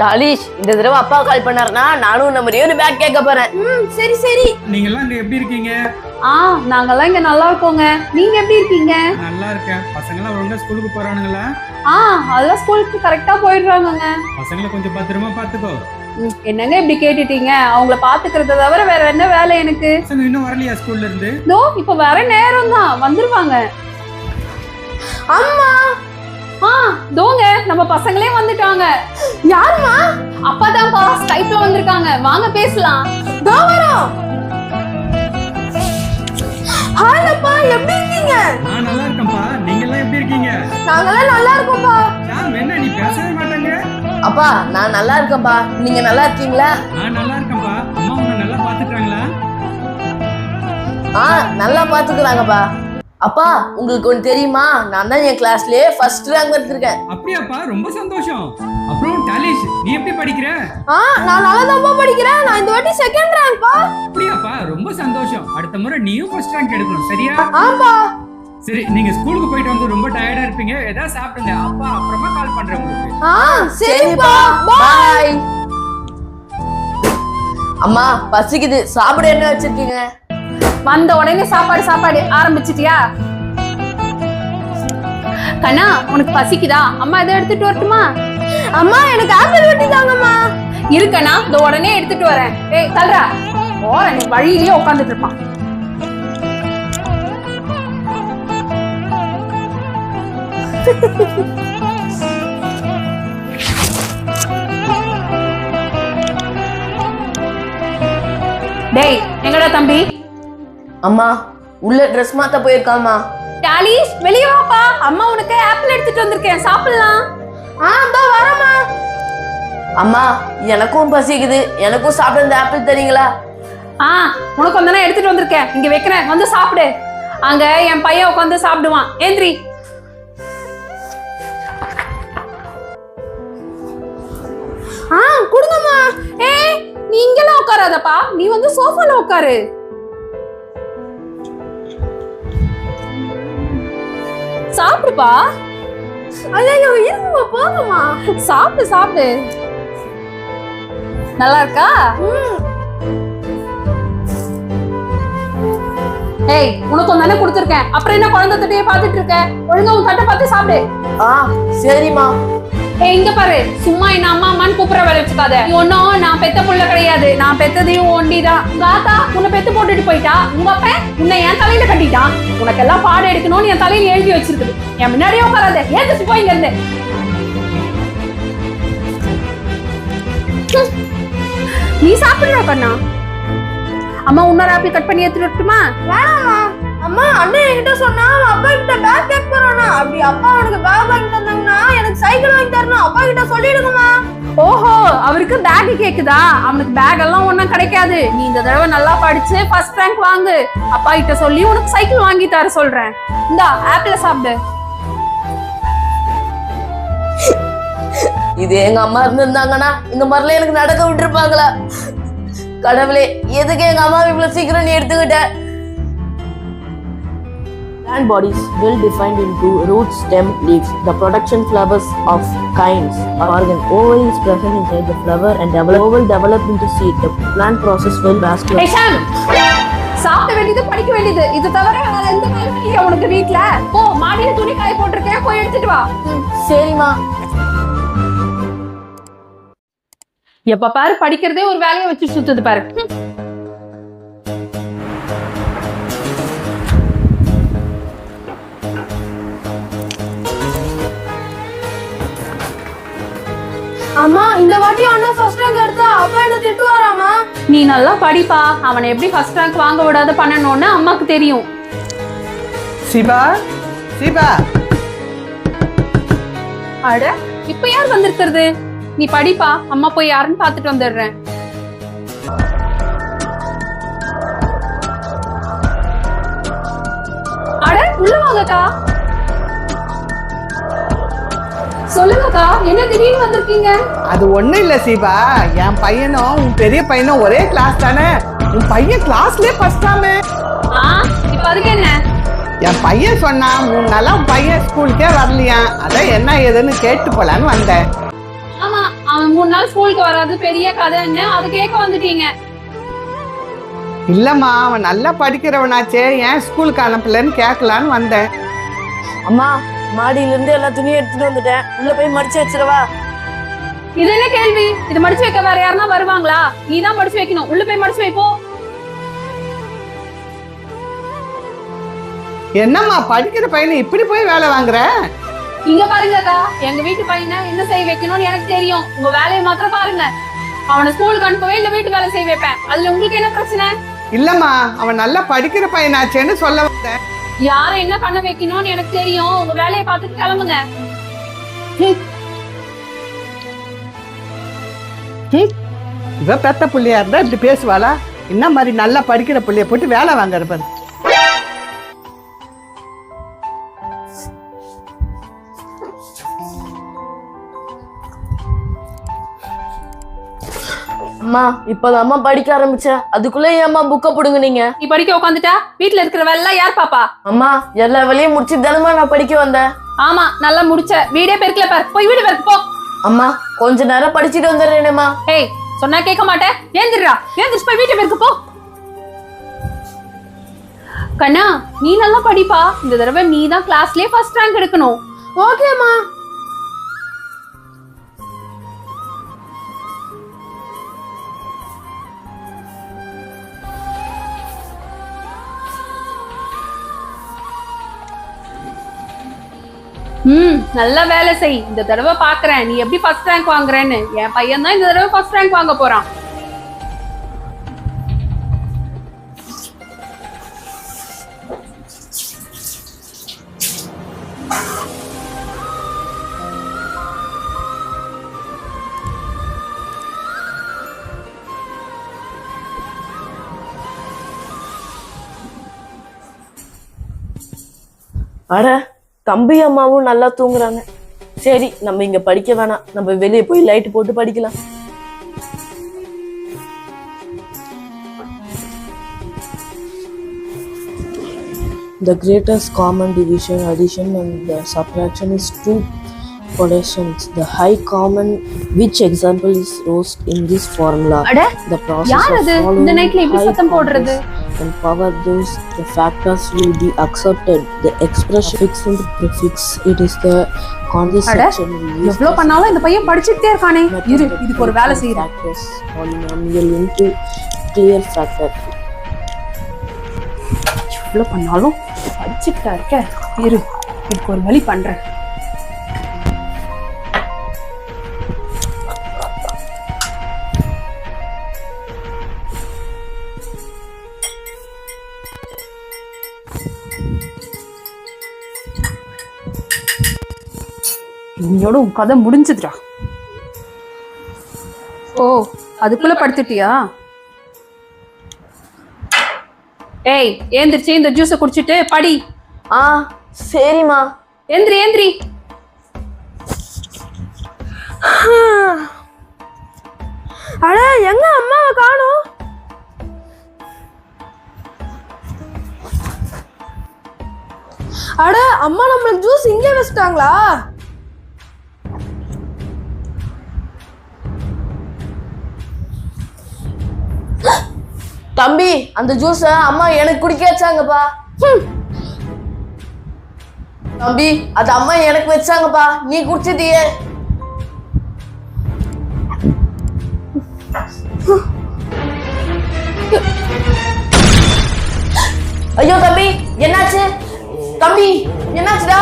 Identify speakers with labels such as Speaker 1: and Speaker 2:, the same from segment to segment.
Speaker 1: டாலிஷ் இந்த தடவை அப்பா கால் பண்ணாருன்னா நானும் நம்ம ஒரு பேக் கேட்க போறேன்.
Speaker 2: ம் சரி சரி.
Speaker 3: நீங்க எல்லாம் இங்க எப்படி இருக்கீங்க?
Speaker 2: ஆ நாங்கெல்லாம் இங்க நல்லா இருக்கோங்க. நீங்க எப்படி இருக்கீங்க?
Speaker 3: நல்லா இருக்கேன். பசங்க எல்லாம் ஒழுங்கா ஸ்கூலுக்கு போறானுங்களா?
Speaker 2: ஆ அதெல்லாம் ஸ்கூலுக்கு கரெக்டா போயிடுறாங்கங்க.
Speaker 3: பசங்களை கொஞ்சம் பத்திரமா பாத்துக்கோ
Speaker 2: ம், என்னங்க இப்படி கேட்டுட்டீங்க? அவங்கள பாத்துக்கிறத தவிர வேற என்ன வேலை எனக்கு?
Speaker 3: இன்னும் வரலையா ஸ்கூல்ல இருந்து?
Speaker 2: இதோ இப்ப வர நேரம் தான். வந்துருவாங்க. அம்மா! ஆ தோங்க. நம்ம பசங்களே வந்துட்டாங்க. யாருமா அப்பதான்ப்பா ஸ்கைப்ல வந்திருக்காங்க. வாங்க பேசலாம். தோ வரோம் ஹாய் அப்பா எப்படி இருக்கீங்க?
Speaker 3: நான் நல்லா இருக்கேன்ப்பா. நீங்க எல்லாம் எப்படி இருக்கீங்க?
Speaker 2: நாங்கெல்லாம் நல்லா இருக்கோம்ப்பா.
Speaker 3: யார் என்ன? நீ பேசவே மாட்டேங்க.
Speaker 1: அப்பா நான் நல்லா இருக்கேன்ப்பா. நீங்க நல்லா இருக்கீங்களா?
Speaker 3: நான் நல்லா இருக்கேன்ப்பா. அம்மா உன்னை நல்லா பாத்துக்கிறாங்களா
Speaker 1: ஆ நல்லா பாத்துக்கிறாங்கப்பா அப்பா உங்களுக்கு ஒன்று தெரியுமா? நான் தான் என் கிளாஸ்லயே ஃபர்ஸ்ட் ரேங்க் எடுத்திருக்கேன்
Speaker 3: அப்படியாப்பா ரொம்ப சந்தோஷம். அப்புறம் டாலிஷ் நீ எப்படி படிக்கிற?
Speaker 2: ஆ நான் நல்லா தான் படிக்கிறேன். நான் இந்த வாட்டி செகண்ட் ரேங்க்ப்பா
Speaker 3: அப்படியாப்பா ரொம்ப சந்தோஷம். அடுத்த முறை நீயும் ஃபர்ஸ்ட் ரேங்க் எடுக்கணும் சரியா?
Speaker 2: ஆம்பா.
Speaker 3: சரி நீங்க ஸ்கூலுக்கு போயிட்டு வந்து ரொம்ப டயர்டா இருப்பீங்க. ஏதாவது சாப்பிடுங்க. அப்பா அப்புறமா கால் பண்றேன் உங்களுக்கு.
Speaker 2: ஆ
Speaker 1: சரிப்பா. பாய் அம்மா பசிக்குது. சாப்பிட என்ன வச்சிருக்கீங்க?
Speaker 2: வந்த உடனே சாப்பாடு சாப்பாடு ஆரம்பிச்சிட்டியா? கண்ணா உனக்கு பசிக்குதா? அம்மா இதை எடுத்துட்டு வரட்டுமா? அம்மா எனக்கு ஆப்பிள் வெட்டி தாங்கம்மா. இருக்கண்ணா இந்த உடனே எடுத்துட்டு வரேன். ஏய் தல்றா போறேன் நீ வழியிலேயே உட்காந்துட்டு இருப்பான் டேய் எங்கடா தம்பி?
Speaker 1: அம்மா உள்ள ட்ரெஸ் மாத்த போயிருக்காமா
Speaker 2: டாலிஷ் வெளிய வாப்பா. அம்மா உனக்கு ஆப்பிள் எடுத்துட்டு வந்திருக்கேன். சாப்பிடலாம். ஆ இதோ வரமா
Speaker 1: அம்மா எனக்கும் பசிக்குது. எனக்கும் சாப்பிட இந்த ஆப்பிள் தரீங்களா?
Speaker 2: ஆ உனக்கு வந்தானே எடுத்துட்டு வந்திருக்கேன். இங்க வைக்கிறேன். வந்து சாப்பிடு. அங்க என் பையன் உட்காந்து சாப்பிடுவான். ஏந்திரி. ஆ கொடுங்கம்மா. ஏய் நீ இங்கெல்லாம் உட்காராதப்பா. நீ வந்து சோஃபால உட்காரு. சாப்பிடுப்பா. ஐயோ இருங்கம்மா போங்கம்மா. சாப்பிடு சாப்பிடு. நல்லா இருக்கா ஏய் உனக்கு தானே கொடுத்துருக்கேன். அப்புறம் என்ன குழந்தை தட்டையே பார்த்துட்டு இருக்க? ஒழுங்கா உன் தட்டை பார்த்து சாப்பிடு.
Speaker 1: ஆ சரிம்மா.
Speaker 2: ஏய் இங்க பாரு. சும்மா என்ன அம்மா அம்மான்னு கூப்பிட வேலை வச்சுக்காத. நீ ஒன்னும் நான் பெத்த புள்ள கிடையாது. நான் பெத்ததையும் ஒண்டிதான் தாத்தா உன்னை பெத்து போட்டுட்டு போயிட்டா? உங்க அப்ப உன்னை என் தலையில கட்டிட்டான் உனக்கு எல்லாம் பாடம் எடுக்கணும்னு என் தலையில எழுதி வச்சிருக்குது. என் முன்னாடியே உட்காராத. ஏந்திச்சு போய் இங்க இருந்து நீ சாப்பிடுற கண்ணா? அம்மா இன்னொரு ஆப்பிள் கட் பண்ணி எடுத்துட்டு வரட்டுமா?
Speaker 4: வேணாமா அம்மா அண்ணன் என்கிட்ட சொன்னா அவன் அப்பா கிட்ட பேக் கேட்க போறானா. அப்படி அப்பா அவனுக்கு பேக் வாங்கி தந்தாங்கன்னா எனக்கு சைக்கிள் வாங்கி கிட்ட சொல்லிடுங்கம்மா.
Speaker 2: ஓஹோ அவருக்கு பேக் கேக்குதா? அவனுக்கு பேக் எல்லாம் ஒண்ணும் கிடைக்காது. நீ இந்த தடவை நல்லா படிச்சு ஃபர்ஸ்ட் ரேங்க் வாங்கு. அப்பா கிட்ட சொல்லி உனக்கு சைக்கிள் வாங்கி தர சொல்றேன். இந்தா ஆப்பிள சாப்பிடு.
Speaker 1: இது எங்க அம்மா இருந்திருந்தாங்கன்னா இந்த மாதிரிலாம் எனக்கு நடக்க விட்டுருப்பாங்களா? கடவுளே எதுக்கு எங்க அம்மா இவ்வளவு சீக்கிரம் நீ எடுத்துக்கிட்ட? Plant bodies well defined into root, stem, leaves. The production flowers of kinds organ. Ovary is present inside the flower and develop, oval develop into seed. The plant process will vascular.
Speaker 2: Sham சாப்பிட வேண்டியது படிக்க வேண்டியது இது தவிர வேற எந்த வேலையும் இல்லையா உனக்கு வீட்ல போ மாடியில துணி காய போட்டிருக்கேன் போய் எடுத்துட்டு வா
Speaker 1: சரிம்மா
Speaker 2: எப்ப பாரு படிக்கிறதே ஒரு வேலையை வச்சு சுத்துது பாரு
Speaker 4: அம்மா இந்த வாட்டி அண்ணன் ஃபர்ஸ்ட் ரேங்க் எடுத்தா அப்பா என்ன திட்டு வராமா
Speaker 2: நீ நல்லா படிப்பா. அவனை எப்படி ஃபர்ஸ்ட் ரேங்க் வாங்க விடாத பண்ணணும்னு அம்மாக்கு தெரியும்.
Speaker 5: சிவா சிவா
Speaker 2: அட இப்ப யார் வந்திருக்கிறது? நீ படிப்பா. அம்மா போய் யாருன்னு பாத்துட்டு வந்துடுறேன். அட உள்ள வாங்கக்கா. சொல்லுங்கக்கா என்ன திடீர்னு வந்திருக்கீங்க?
Speaker 5: அது ஒண்ணும் இல்ல சிவா என் பையனும் உன் பெரிய பையனும் ஒரே கிளாஸ் தானே. உன் பையன் கிளாஸ்லயே ஃபர்ஸ்டாமே
Speaker 2: ஆ இப்ப அதுக்கு என்ன?
Speaker 5: என் பையன் சொன்னான் மூணு நாளா உன் பையன் ஸ்கூலுக்கே வரலையா? அதான் என்ன ஏதுன்னு கேட்டு போலான்னு வந்தேன்.
Speaker 2: ஆமா அவன் மூணு நாள் ஸ்கூலுக்கு வராது பெரிய கதைன்னு அது கேட்க வந்துட்டீங்க.
Speaker 5: இல்லம்மா அவன் நல்லா படிக்கிறவனாச்சே ஏன் ஸ்கூலுக்கு அனுப்பலன்னு கேட்கலான்னு வந்தேன்.
Speaker 1: அம்மா மாடியில இருந்து எல்லா துணியும் எடுத்துட்டு வந்துட்டேன். உள்ள போய் மடிச்சு வச்சிடவா?
Speaker 2: இது என்ன கேள்வி? இது மடிச்சு வைக்க வேற யாருன்னா வருவாங்களா? நீ தான் மடிச்சு வைக்கணும். உள்ள போய் மடிச்சு வைப்போ.
Speaker 5: என்னம்மா படிக்கிற பையனை இப்படி போய் வேலை வாங்குற?
Speaker 2: இங்க பாருங்க அக்கா எங்க வீட்டு பையனை என்ன செய்ய வைக்கணும்னு எனக்கு தெரியும். உங்க வேலையை மாத்திரம் பாருங்க. அவனை ஸ்கூலுக்கு அனுப்பவே இல்ல வீட்டு வேலை செய்ய வைப்பேன். அதுல உங்களுக்கு என்ன பிரச்சனை?
Speaker 5: இல்லம்மா அவன் நல்லா படிக்கிற பையனாச்சேன்னு சொல்ல வந்தேன்.
Speaker 2: யாரை என்ன பண்ண வைக்கணும்னு எனக்கு தெரியும். உங்க வேலையை பார்த்துட்டு கிளம்புங்க.
Speaker 5: இவ பெத்த பிள்ளையா இருந்தா இப்படி பேசுவாளா? என்ன மாதிரி நல்லா படிக்கிற பிள்ளைய போட்டு வேலை வாங்குற பாரு.
Speaker 1: அம்மா இப்பதான் அம்மா படிக்க ஆரம்பிச்சேன் அதுக்குள்ள ஏம்மா புக்க புடுங்க நீங்க?
Speaker 2: நீ படிக்க உட்காந்துட்டா வீட்டுல இருக்கிற வேலை யார் பாப்பா?
Speaker 1: அம்மா எல்லா வேலையும் முடிச்சு தானம்மா நான் படிக்க வந்தேன்.
Speaker 2: ஆமா நல்லா முடிச்ச. வீடே பெருக்கல பாரு. போய் வீடு பெருக்கு போ.
Speaker 1: அம்மா கொஞ்ச நேரம் படிச்சுட்டு வந்துடுறேனேம்மா
Speaker 2: ஏய் சொன்னா கேட்க மாட்டேன். ஏந்திரா ஏந்திரிச்சு போய் வீட்டை பெருக்கு போ. கண்ணா நீ நல்லா படிப்பா. இந்த தடவை நீ தான் கிளாஸ்லயே ஃபர்ஸ்ட் ரேங்க் எடுக்கணும்.
Speaker 4: ஓகேம்மா
Speaker 2: ம் நல்ல வேலை செய். இந்த தடவை பாக்குறேன். நீ எப்படி ஃபர்ஸ்ட் ரேங்க் வாங்குறேன்னு. என் பையன் தான் இந்த தடவை ஃபர்ஸ்ட் ரேங்க் வாங்க போறான்.
Speaker 1: அட தம்பி அம்மாவும் நல்லா தூங்குறாங்க. சரி நம்ம இங்க படிக்க வேணாம். நம்ம வெளியே போய் லைட் போட்டு படிக்கலாம். The greatest common division, addition, and subtraction is 2 pollutions. The high common which example is rose in this formula. The process of following high commons and power those the factors will be accepted. The expression fixed and prefix it is the
Speaker 2: condescension.
Speaker 1: எவ்வளோ
Speaker 2: பண்ணாலும் இந்த பையன் படிச்சுட்டே இருக்கானே இரு இதுக்கு ஒரு வேலை செய்யறேன்
Speaker 1: பாலினாமியல் இன்டு கிளியர் ஃபேக்டர்
Speaker 2: எவ்வளோ பண்ணாலும் படிச்சுக்கிட்டா இருக்க இரு இதுக்கு ஒரு வழி பண்ணுறேன் இன்னையோட உன் கதை முடிஞ்சதுடா. ஓ அதுக்குள்ள படுத்துட்டியா? ஏய் ஏந்திரிச்சு இந்த ஜூஸை குடிச்சிட்டு படி.
Speaker 1: ஆ சரிம்மா.
Speaker 2: எந்திரி எந்திரி
Speaker 4: அட எங்க அம்மாவை காணோம்? அட அம்மா நம்மளுக்கு ஜூஸ் இங்கே வச்சிட்டாங்களா?
Speaker 1: தம்பி அந்த ஜூஸ அம்மா எனக்கு குடிக்க வச்சாங்கப்பா. ஹம். தம்பி அது அம்மா எனக்கு வச்சாங்கப்பா. நீ குடிச்சிட்டியே. ஐயோ தம்பி என்னாச்சு? தம்பி என்னாச்சுடா?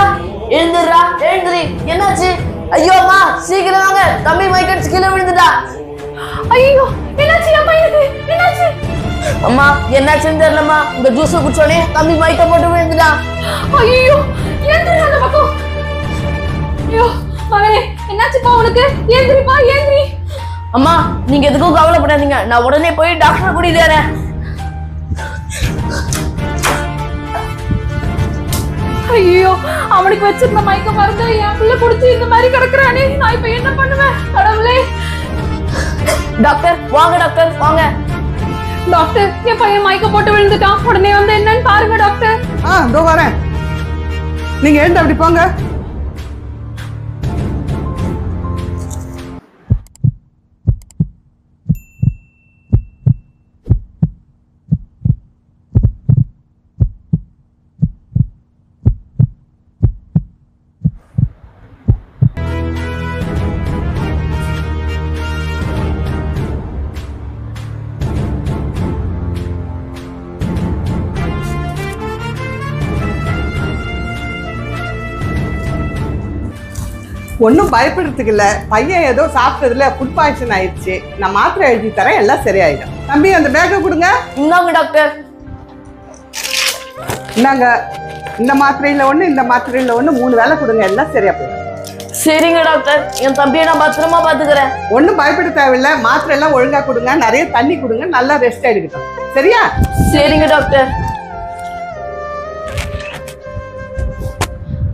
Speaker 1: எழுந்துடுறா எழுந்துரு. என்னாச்சு? ஐயோ அம்மா சீக்கிரம் வாங்க. தம்பி மைக்கடிச்சு கீழே விழுந்துட்டா.
Speaker 2: ஐயோ என்னாச்சு? என் பையனுக்கு? என்னாச்சு?
Speaker 1: அம்மா என்னாச்சுன்னு தெரியலம்மா. இந்த ஜூஸ் குடிச்சோடனே தம்பி மயக்க போட்டு விழுந்துட்டான்
Speaker 2: ஐயோ ஏந்திரி அந்த பக்கம். ஐயோ மகனே என்னாச்சுப்பா உனக்கு? ஏந்திரிப்பா ஏந்திரி
Speaker 1: அம்மா நீங்க எதுக்கும் கவலைப்படாதீங்க. நான் உடனே போய் டாக்டர் கூட்டிட்டு வரேன்.
Speaker 2: ஐயோ அவனுக்கு வச்சிருந்த மயக்க மருந்து என் பிள்ளை குடிச்சு இந்த மாதிரி கிடக்குறானே. நான் இப்ப என்ன பண்ணுவேன்? கடவுளே.
Speaker 1: டாக்டர் வாங்க டாக்டர் வாங்க.
Speaker 2: டாக்டர் என் பையன் மயக்க போட்டு விழுந்துட்டான். உடனே வந்து என்னன்னு பாருங்க டாக்டர்
Speaker 5: ஆ இதோ வரேன். நீங்க எழுந்து அப்படி போங்க? ஒன்றும் பயப்படுறதுக்கு இல்ல. பையன் ஏதோ சாப்பிட்டதுல ஃபுட் பாய்சன் ஆயிடுச்சு. நான் மாத்திரை எழுதி தரேன் எல்லாம் சரியாயிடும். தம்பி அந்த பேக்கை கொடுங்க.
Speaker 1: இந்தாங்க டாக்டர்
Speaker 5: இந்தாங்க. இந்த மாத்திரையில ஒண்ணு இந்த மாத்திரையில ஒண்ணு மூணு வேளை கொடுங்க எல்லாம் சரியா போயிடும்.
Speaker 1: சரிங்க டாக்டர் என் தம்பியை நான் பத்திரமா பாத்துக்கிறேன்
Speaker 5: ஒன்றும் பயப்பட தேவையில்ல. மாத்திரை எல்லாம் ஒழுங்கா கொடுங்க. நிறைய தண்ணி கொடுங்க. நல்லா ரெஸ்ட் எடுக்கட்டும் சரியா?
Speaker 1: சரிங்க டாக்டர்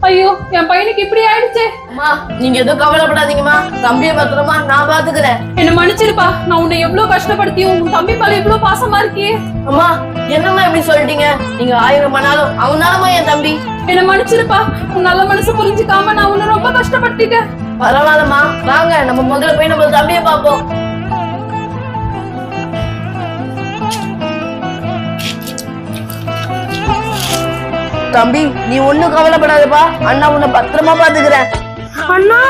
Speaker 2: ஐயோ என் பையனுக்கு இப்படி ஆயிடுச்சு.
Speaker 1: அம்மா நீங்க எதுவும் கவலைப்படாதீங்கம்மா. தம்பியை பத்திரமா நான் பாத்துக்கிறேன்.
Speaker 2: என்ன மன்னிச்சிருப்பா நான் உன்னை எவ்வளவு கஷ்டப்படுத்தியும் உன் தம்பி மேல இவ்வளவு பாசமா இருக்கியே.
Speaker 1: அம்மா என்னம்மா இப்படி சொல்லிட்டீங்க? நீங்க ஆயிரம் பண்ணாலும் அவனாலமா என் தம்பி.
Speaker 2: என்ன மன்னிச்சிருப்பா உன் நல்ல மனசு புரிஞ்சுக்காம நான் உன்னை ரொம்ப கஷ்டப்படுத்திட்டேன்.
Speaker 1: பரவாயில்லம்மா வாங்க நம்ம முதல்ல போய் நம்ம தம்பியை பார்ப்போம். தம்பி நீ ஒண்ணும் கவலைப்படாதப்பா. அண்ணா உன்னை பத்திரமா பாத்துக்கிறேன்
Speaker 4: அண்ணா!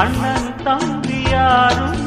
Speaker 6: அண்ணன் தம்பி. யாரும்